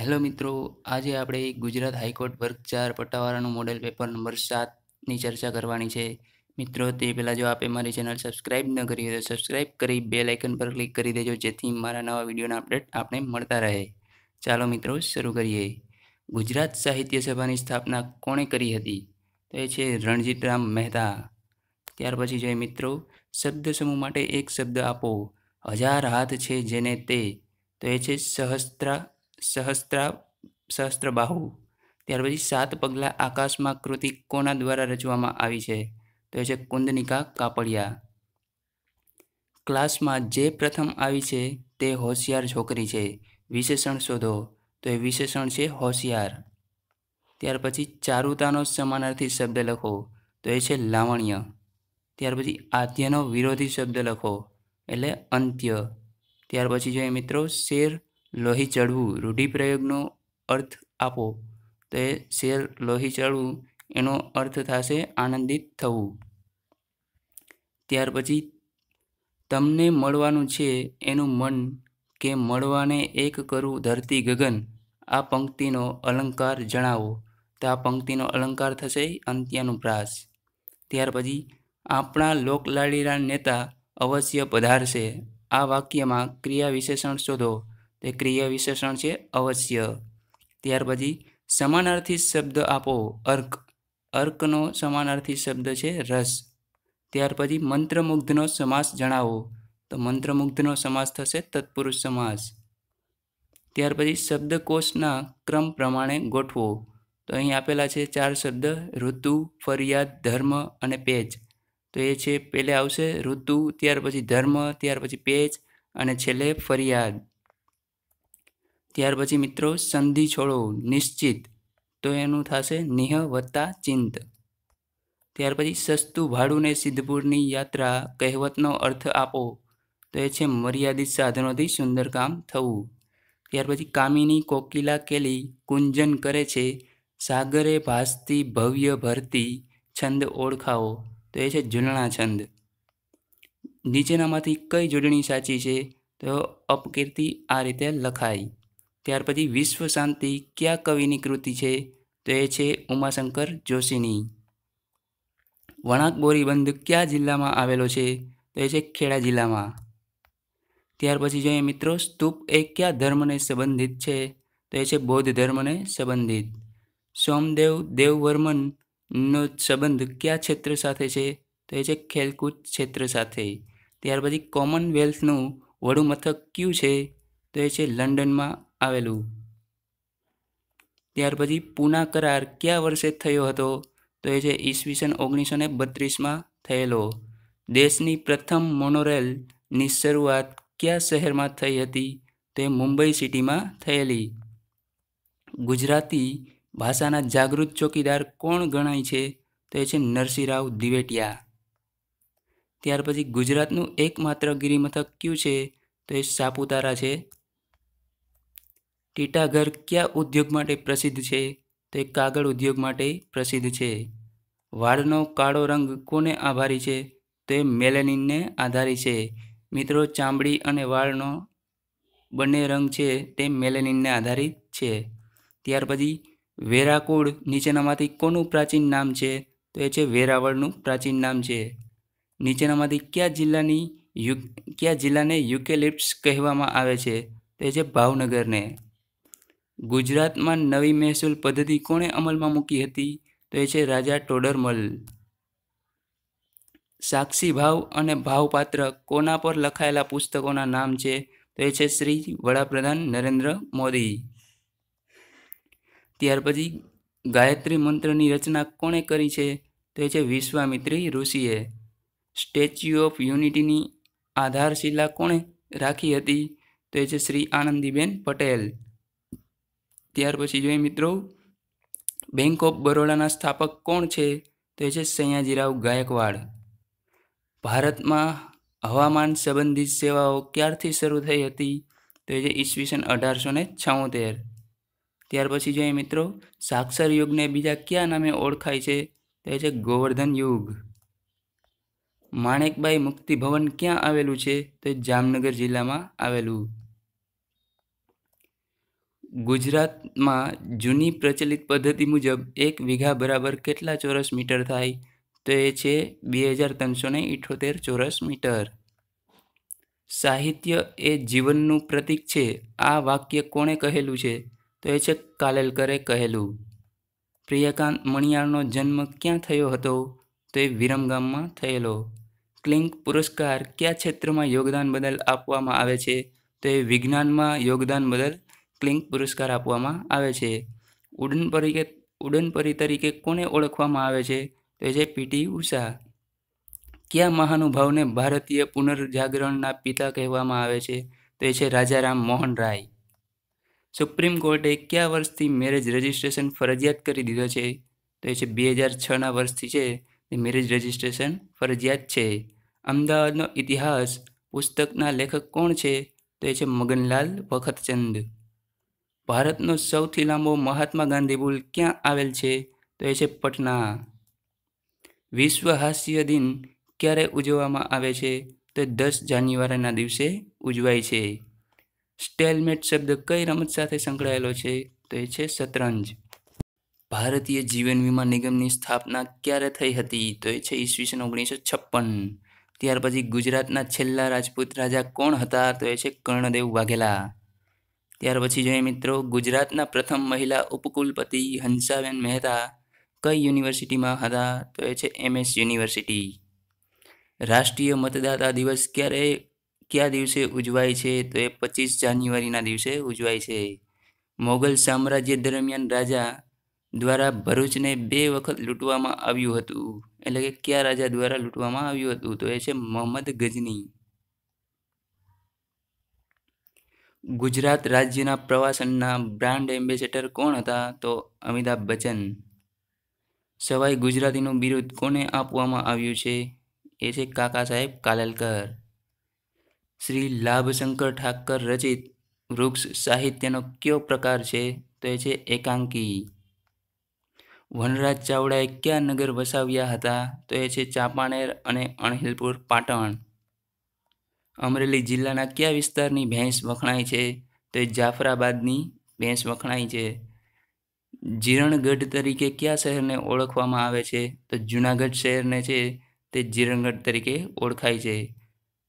Hello મિત્રો, આજે આપણે ગુજરાત હાઈકોર્ટ વર્ગ ચાર પટ્ટાવાળાનું મોડેલ પેપર નંબર સાતની ચર્ચા કરવાની છે. મિત્રો, તે પહેલાં જો આપે મારી ચેનલ સબસ્ક્રાઇબ ન કરી હોય તો સબસ્ક્રાઇબ કરી બે લાઇકન પર ક્લિક કરી દેજો, જેથી મારા નવા વિડીયોના અપડેટ આપણે મળતા રહે. ચાલો મિત્રો, શરૂ કરીએ. ગુજરાત સાહિત્ય સભાની સ્થાપના કોણે કરી હતી? તો એ છે રણજીતરામ મહેતા. ત્યાર પછી જોઈએ મિત્રો, શબ્દ સમૂહ માટે એક શબ્દ આપો. હજાર હાથ છે જેને તે. તો એ છે સહસ્ત્રા સહસ્ત્રા, સહસ્ત્રબાહુ. ત્યાર પછી સાત પગલાં આકાશમાં કૃતિ કોના દ્વારા રચવામાં આવી છે? તો એ છે કુંદનિકા કાપડિયા. ક્લાસમાં જે પ્રથમ આવી છે તે હોશિયાર છોકરી છે. વિશેષણ શોધો. તો એ વિશેષણ છે હોશિયાર. ત્યાર પછી ચારુતાનો સમાનાર્થી શબ્દ લખો. તો એ છે લાવણ્ય. ત્યાર પછી આદ્યનો વિરોધી શબ્દ લખો. એટલે અંત્ય. ત્યાર પછી જોઈએ મિત્રો શેર લોહી ચડવું રૂઢિપ્રયોગનો અર્થ આપો. તો એ શેર લોહી ચડવું એનો અર્થ થશે આનંદિત થવું. ત્યાર પછી તમને મળવાનું છે એનું મન કે મળવાને એક કરવું ધરતી ગગન, આ પંક્તિનો અલંકાર જણાવો. તો આ પંક્તિનો અલંકાર થશે અંત્યાનુપ્રાસ ત્યાર પછી આપણા લોકલાડીલા નેતા અવશ્ય પધારશે. આ વાક્યમાં ક્રિયા વિશેષણ શોધો. તે ક્રિયા વિશેષણ છે અવશ્ય. ત્યાર પછી સમાનાર્થી શબ્દ આપો, અર્ક. અર્કનો સમાનાર્થી શબ્દ છે રસ. ત્યાર પછી મંત્રમુગ્ધનો સમાસ જણાવો. તો મંત્રમુગ્ધનો સમાસ થશે તત્પુરુષ સમાસ. ત્યાર પછી શબ્દકોશના ક્રમ પ્રમાણે ગોઠવો. તો અહીં આપેલા છે ચાર શબ્દ, ઋતુ, ફરિયાદ, ધર્મ અને પેજ તો એ છે પહેલે આવશે ઋતુ, ત્યાર પછી ધર્મ, ત્યાર પછી પેજ અને છેલ્લે ફરિયાદ. ત્યાર પછી મિત્રો સંધિ છોડો, નિશ્ચિત. તો એનું થશે નિહ વત્તા ચિંત. ત્યાર પછી સસ્તું ભાડુને સિદ્ધપુરની યાત્રા કહેવતનો અર્થ આપો. તો એ છે મર્યાદિત સાધનોથી સુંદર કામ થવું. ત્યાર પછી કામિની કોકિલા કેલી કુંજન કરે છે, સાગરે ભાસતી ભવ્ય ભરતી છંદ ઓળખાવો. તો એ છે ઝૂલણા છંદ. નીચેનામાંથી કઈ જોડણી સાચી છે? તો અપકીર્તિ આ રીતે લખાય ત્યાર પછી વિશ્વ શાંતિ કયા કવિની કૃતિ છે? તો એ છે ઉમાશંકર જોશીની. વણાક બોરીબંધ કયા જિલ્લામાં આવેલો છે? તો એ છે ખેડા જિલ્લામાં. ત્યાર પછી જોઈએ મિત્રો, સ્તૂપ એ કયા ધર્મને સંબંધિત છે? તો એ છે બૌદ્ધ ધર્મને સંબંધિત. સોમદેવ દેવવર્મનનો સંબંધ કયા ક્ષેત્ર સાથે છે? તો એ છે ખેલકૂદ ક્ષેત્ર સાથે. ત્યાર પછી કોમનવેલ્થનું વડું મથક કયું છે? તો એ છે લંડનમાં આવેલું. ત્યાર પછી પૂના કરાર કયા વર્ષે થયો હતો? તો એ છે ઈસવીસન ઓગણીસો ને બત્રીસમાં થયેલો. દેશની પ્રથમ મોનોરેલની શરૂઆત કયા શહેરમાં થઈ હતી? તો એ મુંબઈ સિટીમાં થયેલી. ગુજરાતી ભાષાના જાગૃત ચોકીદાર કોણ ગણાય છે? તો એ છે નરસિંહરાવ દિવેટિયા. ત્યાર પછી ગુજરાતનું એકમાત્ર ગિરિમથક કયું છે? તો એ સાપુતારા છે. ટીટાઘર કયા ઉદ્યોગ માટે પ્રસિદ્ધ છે? તો એ કાગળ ઉદ્યોગ માટે પ્રસિદ્ધ છે. વાળનો કાળો રંગ કોને આભારી છે? તો મેલેનિનને આધારી છે. મિત્રો, ચામડી અને વાળનો બંને રંગ છે તે મેલેનિનને આધારિત છે. ત્યાર પછી, વેરાકુળ નીચેનામાંથી કોનું પ્રાચીન નામ છે? તો એ છે વેરાવળનું પ્રાચીન નામ છે. નીચેનામાંથી કયા જિલ્લાની યુ, કયા જિલ્લાને યુકેલિપ્સ કહેવામાં આવે છે? તો છે ભાવનગરને. ગુજરાતમાં નવી મહેસૂલ પદ્ધતિ કોણે અમલમાં મૂકી હતી? તો એ છે રાજા ટોડરમલ. સાક્ષી ભાવ અને ભાવપાત્ર કોના પર લખાયેલા પુસ્તકોના નામ છે? તો એ છે શ્રી વડાપ્રધાન નરેન્દ્ર મોદી. ત્યાર પછી ગાયત્રી મંત્રની રચના કોણે કરી છે? તો એ છે વિશ્વામિત્રી ઋષિએ. સ્ટેચ્યુ ઓફ યુનિટીની આધારશિલા કોણે રાખી હતી? તો એ છે શ્રી આનંદીબેન પટેલ. ત્યાર પછી જોઈએ મિત્રો બેંક ઓફ બરોડાના સ્થાપક કોણ છે? તો એ છે સયાજીરાવ ગાયકવાડ. ભારતમાં હવામાન સંબંધિત સેવાઓ ક્યારથી શરૂ થઈ હતી? તો એ છે ઈસવીસન અઢારસો ને છોતેર. ત્યાર પછી જોઈએ મિત્રો, સાક્ષર યુગને બીજા કયા નામે ઓળખાય છે? તો એ છે ગોવર્ધન યુગ. માણેકબાઈ મુક્તિ ભવન ક્યાં આવેલું છે? તો જામનગર જિલ્લામાં આવેલું. ગુજરાતમાં જૂની પ્રચલિત પદ્ધતિ મુજબ એક વીઘા બરાબર કેટલા ચોરસ મીટર થાય? તો એ છે બે હજાર ત્રણસો ને ઇઠોતેર ચોરસ મીટર. સાહિત્ય એ જીવનનું પ્રતીક છે. આ વાક્ય કોણે કહેલું છે? તો એ છે કાલેલકરે કહેલું. પ્રિયકાંત મણિયાળનો જન્મ ક્યાં થયો હતો? તો એ વિરમગામમાં થયેલો. ક્લિંક પુરસ્કાર કયા ક્ષેત્રમાં યોગદાન બદલ આપવામાં આવે છે? તો એ વિજ્ઞાનમાં યોગદાન બદલ ક્લિંક પુરસ્કાર આપવામાં આવે છે. ઉડન તરીકે ઉડનપરી તરીકે કોને ઓળખવામાં આવે છે? તો એ છે પીટી ઉષા. કયા મહાનુભાવને ભારતીય પુનર્જાગરણના પિતા કહેવામાં આવે છે? તો એ છે રાજારામ મોહન રાય. સુપ્રીમ કોર્ટે કયા વર્ષથી મેરેજ રજિસ્ટ્રેશન ફરજિયાત કરી દીધો છે? તો એ છે બે હજાર છના વર્ષથી છે. એ મેરેજ રજિસ્ટ્રેશન ફરજિયાત છે. અમદાવાદનો ઇતિહાસ પુસ્તકના લેખક કોણ છે? તો એ છે મગનલાલ વખતચંદ. ભારતનો સૌથી લાંબો મહાત્મા ગાંધી પુલ ક્યાં આવેલ છે? તો એ છે પટના. વિશ્વ હાસ્ય દિન ક્યારે ઉજવવામાં આવે છે? તો દસ જાન્યુઆરીના દિવસે ઉજવાય છે. સ્ટેલમેટ શબ્દ કઈ રમત સાથે સંકળાયેલો છે? તો એ છે શતરંજ. ભારતીય જીવન વીમા નિગમની સ્થાપના ક્યારે થઈ હતી? તો એ છે ઈસવીસન ઓગણીસો છપ્પન. ત્યાર પછી ગુજરાતના છેલ્લા રાજપૂત રાજા કોણ હતા? તો એ છે કર્ણદેવ વાઘેલા. ત્યાર પછી જોઈએ મિત્રો, ગુજરાતના પ્રથમ મહિલા ઉપકુલપતિ હંસાબેન મહેતા કઈ યુનિવર્સિટીમાં હતા? તો એ છે એમએસ યુનિવર્સિટી. રાષ્ટ્રીય મતદાતા દિવસ ક્યારે, કયા દિવસે ઉજવાય છે? તો એ પચીસ જાન્યુઆરીના દિવસે ઉજવાય છે. મોગલ સામ્રાજ્ય દરમિયાન રાજા દ્વારા ભરૂચને બે વખત લૂંટવામાં આવ્યું હતું. એટલે કે કયા રાજા દ્વારા લૂંટવામાં આવ્યું હતું? તો એ છે મોહમ્મદ ગજની ગુજરાત રાજ્યના પ્રવાસનના બ્રાન્ડ એમ્બેસેડર કોણ હતા? તો અમિતાભ બચ્ચન. સવાઈ ગુજરાતીનું બિરુદ કોને આપવામાં આવ્યું છે? એ છે કાકા સાહેબ કાલેલકર. શ્રી લાભશંકર ઠાકર રચિત વૃક્ષ સાહિત્યનો કયો પ્રકાર છે? તો એ છે એકાંકી. વનરાજ ચાવડાએ કયા નગર વસાવ્યા હતા? તો એ છે ચાંપાનેર અને અણહિલપુર, પાટણ. અમરેલી જિલ્લાના કયા વિસ્તારની ભેંસ વખણાય છે? તો એ જાફરાબાદની ભેંસ વખણાય છે. જીરણગઢ તરીકે કયા શહેરને ઓળખવામાં આવે છે? તો જૂનાગઢ શહેરને છે તે જીરણગઢ તરીકે ઓળખાય છે.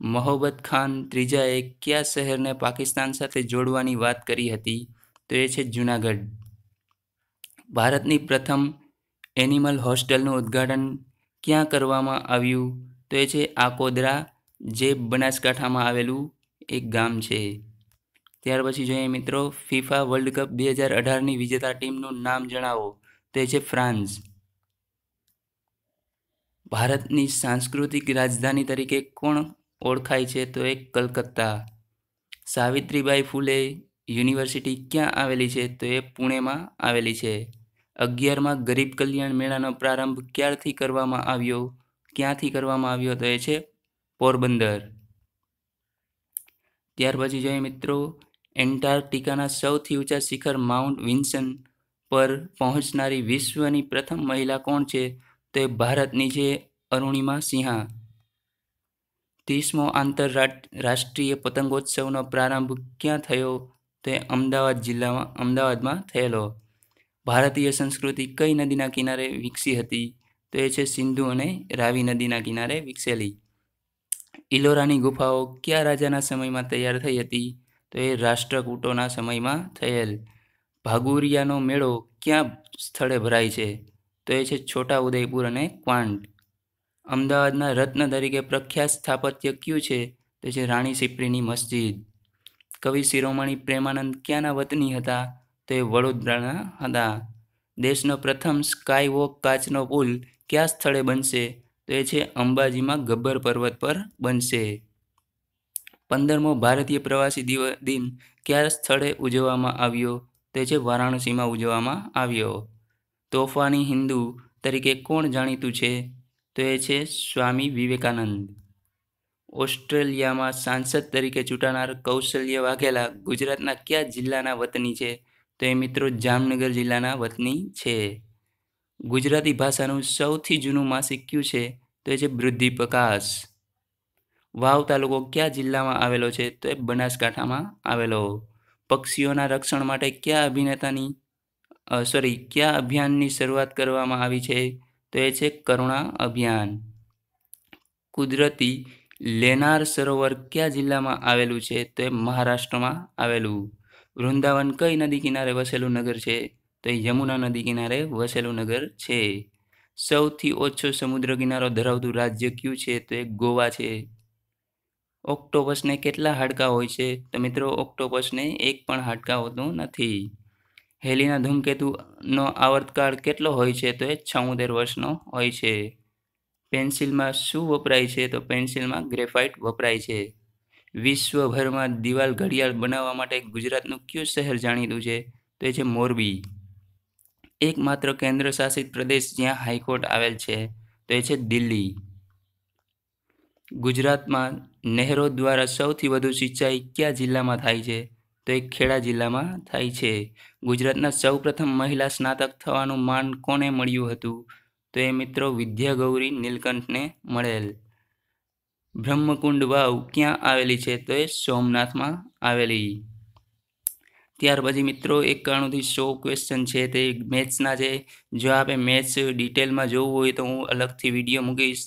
મોહબ્બત ખાન ત્રીજાએ કયા શહેરને પાકિસ્તાન સાથે જોડવાની વાત કરી હતી? તો એ છે જૂનાગઢ. ભારતની પ્રથમ એનિમલ હોસ્ટેલનું ઉદ્ઘાટન ક્યાં કરવામાં આવ્યું? તો એ છે આકોદરા જે બનાસકાંઠામાં આવેલું એક ગામ છે. ત્યાર પછી જોઈએ મિત્રો ફિફા વર્લ્ડ કપ બે હજાર અઢારની વિજેતા ટીમનું નામ જણાવો. તો એ છે ફ્રાન્સ. ભારતની સાંસ્કૃતિક રાજધાની તરીકે કોણ ઓળખાય છે? તો એ કલકત્તા. સાવિત્રીબાઈ ફૂલે યુનિવર્સિટી ક્યાં આવેલી છે? તો એ પુણેમાં આવેલી છે. અગિયારમાં ગરીબ કલ્યાણ મેળાનો પ્રારંભ ક્યારથી કરવામાં આવ્યો? ક્યાંથી કરવામાં આવ્યો? તો એ છે પોરબંદર. ત્યાર પછી જોઈએ મિત્રો, એન્ટાર્કટિકાના સૌથી ઊંચા શિખર માઉન્ટ વિન્સન પર પહોંચનારી વિશ્વની પ્રથમ મહિલા કોણ છે? તો એ ભારતની છે અરુણિમા સિંહા. ત્રીસમો આંતરરાષ્ટ્રીય પતંગોત્સવનો પ્રારંભ ક્યાં થયો? તે અમદાવાદ જિલ્લામાં, અમદાવાદમાં થયેલો. ભારતીય સંસ્કૃતિ કઈ નદીના કિનારે વિકસી હતી? તો એ છે સિંધુ અને રાવી નદીના કિનારે વિકસેલી. ઇલોરાની ગુફાઓ કયા રાજાના સમયમાં તૈયાર થઈ હતી? તો એ રાષ્ટ્રકૂટોના સમયમાં થયેલ. ભાગુરિયાનો મેળો ક્યાં સ્થળે ભરાય છે? તો એ છે છોટા ઉદયપુર અને ક્વાંટ. અમદાવાદના રત્ન તરીકે પ્રખ્યાત સ્થાપત્ય કયું છે? તો છે રાણી સિપ્રીની મસ્જિદ. કવિ શિરોમણી પ્રેમાનંદ ક્યાંના વતની હતા? તો એ વડોદરાના હતા. દેશનો પ્રથમ સ્કાય વોક કાચનો પુલ કયા સ્થળે બનશે? તો એ છે અંબાજીમાં ગબ્બર પર્વત પર બનશે. પંદરમો ભારતીય પ્રવાસી દિવ, દિન કયા સ્થળે ઉજવવામાં આવ્યો? તે છે વારાણસીમાં ઉજવવામાં આવ્યો. તોફાની હિન્દુ તરીકે કોણ જાણીતું છે? તો એ છે સ્વામી વિવેકાનંદ. ઓસ્ટ્રેલિયામાં સાંસદ તરીકે ચૂંટાનાર કૌશલ્ય વાઘેલા ગુજરાતના કયા જિલ્લાના વતની છે? તો એ મિત્રો જામનગર જિલ્લાના વતની છે. ગુજરાતી ભાષાનું સૌથી જૂનું માસિક કયું છે? તો એ છે વૃદ્ધિ પ્રકાશ. વાવ તાલુકો કયા જિલ્લામાં આવેલો છે? તો એ બનાસકાંઠામાં આવેલો. પક્ષીઓના રક્ષણ માટે કયા અભિનેતાની સોરી કયા અભિયાનની શરૂઆત કરવામાં આવી છે? તો એ છે કરુણા અભિયાન. કુદરતી લેનાર સરોવર કયા જિલ્લામાં આવેલું છે? તો એ મહારાષ્ટ્રમાં આવેલું. વૃંદાવન કઈ નદી કિનારે વસેલું નગર છે? તો એ યમુના નદી કિનારે વસેલું નગર છે. સૌથી ઓછો સમુદ્ર કિનારો ધરાવતું રાજ્ય કયું છે? તો એ ગોવા છે. ઓક્ટોપસને કેટલા હાડકા હોય છે? તો મિત્રો, ઓક્ટોપસને એક પણ હાડકા હોતું નથી. હેલીના ધૂમકેતુનો આવર્તકાળ કેટલો હોય છે? તો એ છોતેર વર્ષનો હોય છે. પેન્સિલમાં શું વપરાય છે? તો પેન્સિલમાં ગ્રેફાઇટ વપરાય છે. વિશ્વભરમાં દિવાલ ઘડિયાળ બનાવવા માટે ગુજરાતનું કયું શહેર જાણીતું છે? તો એ છે મોરબી. એકમાત્ર કેન્દ્ર શાસિત પ્રદેશ જ્યાં હાઈકોર્ટ આવેલ છે તો એ છે દિલ્હી. ગુજરાતમાં નહેરો દ્વારા સૌથી વધુ સિંચાઈ કયા જિલ્લામાં થાય છે? તો એ ખેડા જિલ્લામાં થાય છે. ગુજરાતના સૌપ્રથમ મહિલા સ્નાતક થવાનું માન કોને મળ્યું હતું? તો એ મિત્રો વિદ્યાગૌરી નીલકંઠને મળેલ. બ્રહ્મકુંડ વાવ ક્યાં આવેલી છે? તો એ સોમનાથમાં આવેલી. ત્યાર પછી મિત્રો એકાણુંથી સો ક્વેશ્ચન છે તે મેથ્સના છે. જો આપણે મેથ્સ ડિટેલમાં જોવું હોય તો હું અલગથી વીડિયો મૂકીશ.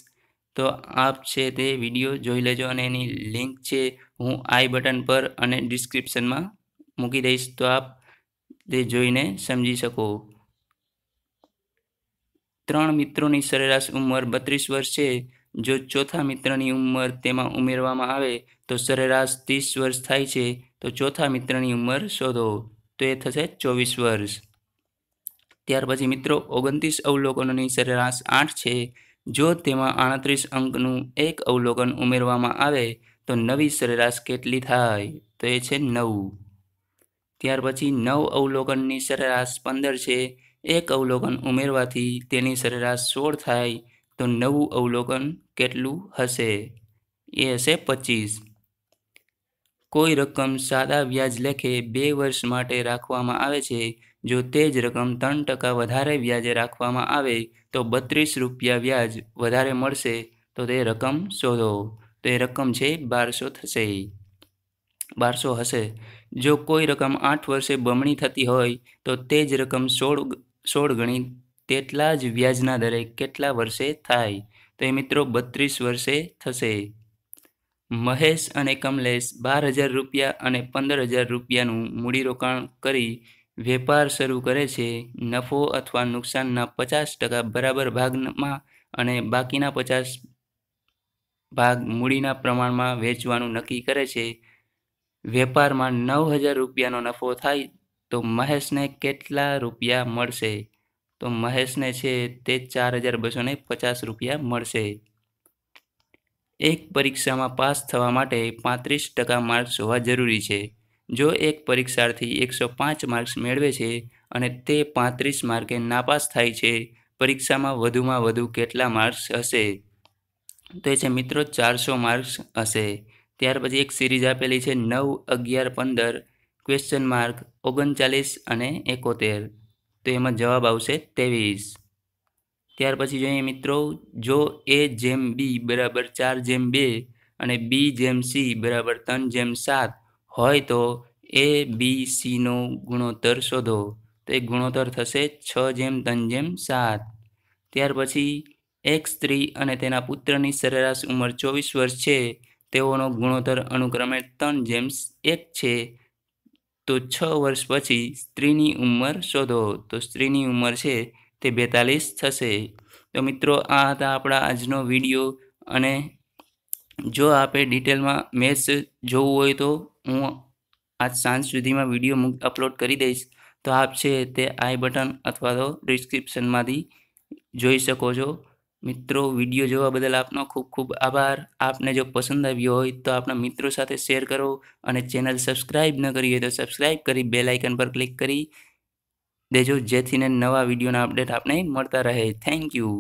તો આપ છે તે વીડિયો જોઈ લેજો અને એની લિંક છે હું આઈ બટન પર અને ડિસ્ક્રિપ્શનમાં મૂકી દઈશ. તો આપ તે જોઈને સમજી શકો. ત્રણ મિત્રોની સરેરાશ ઉંમર બત્રીસ વર્ષ છે. જો ચોથા મિત્રની ઉંમર તેમાં ઉમેરવામાં આવે તો સરેરાશ ત્રીસ વર્ષ થાય છે, તો ચોથા મિત્રની ઉંમર શોધો. તો એ થશે ચોવીસ વર્ષ. ત્યાર પછી મિત્રો, ઓગણત્રીસ અવલોકનોની સરેરાશ આઠ છે. જો તેમાં આડત્રીસ અંકનું એક અવલોકન ઉમેરવામાં આવે, તો નવી સરેરાશ કેટલી થાય? તો એ છે નવ. ત્યાર પછી નવ અવલોકનની સરેરાશ પંદર છે. એક અવલોકન ઉમેરવાથી તેની સરેરાશ સોળ થાય, તો નવું અવલોકન કેટલું હશે? એ હશે પચીસ. કોઈ રકમ સાદા વ્યાજ લેખે બે વર્ષ માટે રાખવામાં આવે છે. જો તે જ રકમ ત્રણ ટકા વધારે વ્યાજે રાખવામાં આવે, તો બત્રીસ રૂપિયા વ્યાજ વધારે મળશે. તો તે રકમ શોધો. તો એ રકમ છે બારસો થશે. બારસો હશે. જો કોઈ રકમ આઠ વર્ષે બમણી થતી હોય, તો તે જ રકમ સોળ સોળ ગણી તેટલા જ વ્યાજના દરે કેટલા વર્ષે થાય? તો એ મિત્રો બત્રીસ વર્ષે થશે. મહેશ અને કમલેશ બાર હજાર રૂપિયા અને પંદર હજાર રૂપિયાનું મૂડીરોકાણ કરી વેપાર શરૂ કરે છે. નફો અથવા નુકસાનના પચાસ ટકા બરાબર ભાગમાં અને બાકીના પચાસ ભાગ મૂડીના પ્રમાણમાં વેચવાનું નક્કી કરે છે. વેપારમાં નવ હજાર રૂપિયાનો નફો થાય તો મહેશને કેટલા રૂપિયા મળશે? તો મહેશને છે તે ચાર હજાર બસો પચાસ રૂપિયા મળશે. એક પરીક્ષામાં પાસ થવા માટે પાંત્રીસ ટકા માર્ક્સ હોવા જરૂરી છે. જો એક પરીક્ષાર્થી એકસો પાંચ માર્ક્સ મેળવે છે અને તે પાંત્રીસ માર્કે નાપાસ થાય છે, પરીક્ષામાં વધુમાં વધુ કેટલા માર્ક્સ હશે? તો એ છે મિત્રો, ચારસો માર્ક્સ હશે. ત્યાર પછી એક સિરીઝ આપેલી છે, નવ, અગિયાર, પંદર ક્વેશ્ચન માર્ક ઓગણચાલીસ અને એકોતેર. તો એમાં જવાબ આવશે ત્રેવીસ. ત્યાર પછી જોઈએ મિત્રો, જો એ જેમ બી બરાબર ચાર જેમ બે અને બી જેમ સી બરાબર ત્રણ જેમ સાત હોય તો એ બી સીનો ગુણોત્તર શોધો. તો એ ગુણોત્તર થશે છ જેમ ત્રણ જેમ સાત. ત્યાર પછી એક સ્ત્રી અને તેના પુત્રની સરેરાશ ઉંમર ચોવીસ વર્ષ છે, તેઓનો ગુણોત્તર અનુક્રમે ત્રણ જેમ એક છે. તો છ વર્ષ પછી સ્ત્રીની ઉંમર શોધો. તો સ્ત્રીની ઉંમર છે તે બેતાલીસ થશે. તો મિત્રો, આ હતા આપણા આજનો વીડિયો અને જો આપણે ડિટેલમાં મેથ્સ જોવું હોય તો હું આજ સાંજ સુધીમાં વીડિયો અપલોડ કરી દઈશ. તો આપ છે તે આઈ બટન અથવા તો ડિસ્ક્રિપ્શનમાંથી જોઈ શકો છો. મિત્રો, વીડિયો જોવા બદલ આપનો ખૂબ ખૂબ આભાર. આપને જો પસંદ આવ્યો હોય તો આપણા મિત્રો સાથે શેર કરો અને ચેનલ સબસ્ક્રાઈબ ન કરી હોય તો સબસ્ક્રાઈબ કરી, બેલ આઇકન પર ક્લિક કરી દેજો જેથીને નવા વિડીયોના અપડેટ આપને મળતા રહે. Thank you